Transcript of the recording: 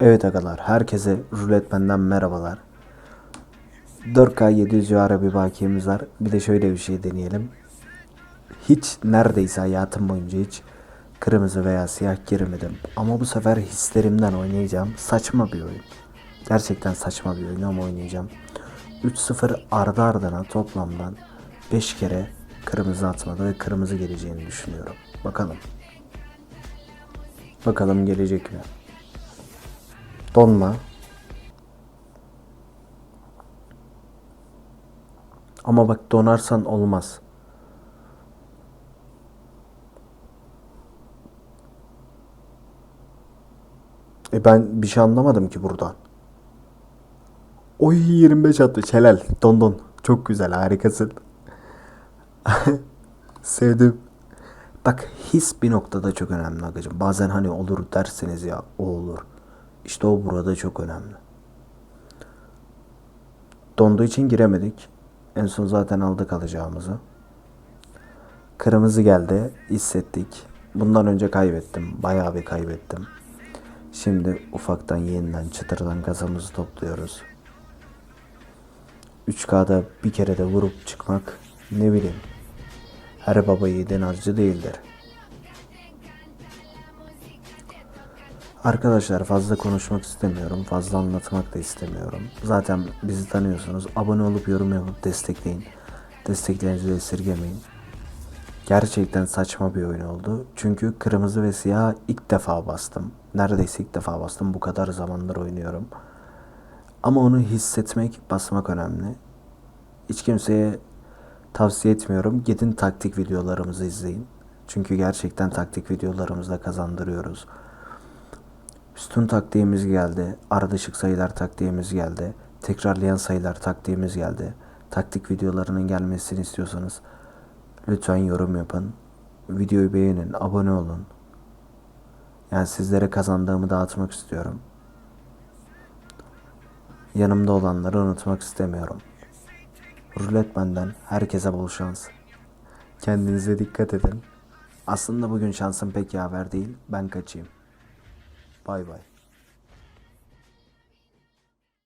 Evet agalar, herkese rulet benden merhabalar. 4K 700 civarı bir bakiyemiz var. Bir de şöyle bir şey deneyelim. Hiç neredeyse hayatım boyunca hiç kırmızı veya siyah girmedim. Ama bu sefer hislerimden oynayacağım. Saçma bir oyun. Gerçekten saçma bir oyun ama oynayacağım. 3-0 ardı ardına toplamdan 5 kere kırmızı atmadı ve kırmızı geleceğini düşünüyorum. Bakalım. Bakalım gelecek mi? Donma. Ama bak donarsan olmaz. E ben bir şey anlamadım ki buradan. Oy 25 attı. Helal. Don don. Çok güzel. Harikasın. Sevdim. Bak his bir noktada çok önemli agacım. Bazen hani olur derseniz ya o olur. İşte o burada çok önemli. Donduğu için giremedik. En son zaten aldık alacağımızı. Kırmızı geldi. hissettik. Bundan önce kaybettim. Bayağı bir kaybettim. Şimdi ufaktan yeniden çıtırdan gazımızı topluyoruz. 3K'da bir kere de vurup çıkmak ne bileyim. Her baba yiğidin harcı değildir. Arkadaşlar fazla konuşmak istemiyorum. Fazla anlatmak da istemiyorum. Zaten bizi tanıyorsunuz. Abone olup yorum yapıp destekleyin. Desteklerinizi esirgemeyin. Gerçekten saçma bir oyun oldu. Çünkü kırmızı ve siyah ilk defa bastım. Neredeyse ilk defa bastım. Bu kadar zamandır oynuyorum. Ama onu hissetmek, basmak önemli. Hiç kimseye tavsiye etmiyorum. Gidin taktik videolarımızı izleyin. Çünkü gerçekten taktik videolarımızda kazandırıyoruz. Sütun taktiğimiz geldi. Ardışık sayılar taktiğimiz geldi. Tekrarlayan sayılar taktiğimiz geldi. Taktik videolarının gelmesini istiyorsanız lütfen yorum yapın. Videoyu beğenin, abone olun. Yani sizlere kazandığımı dağıtmak istiyorum. Yanımda olanları unutmak istemiyorum. Rulet benden herkese bol şans. Kendinize dikkat edin. Aslında bugün şansım pek yaver değil. Ben kaçayım. Bay bay.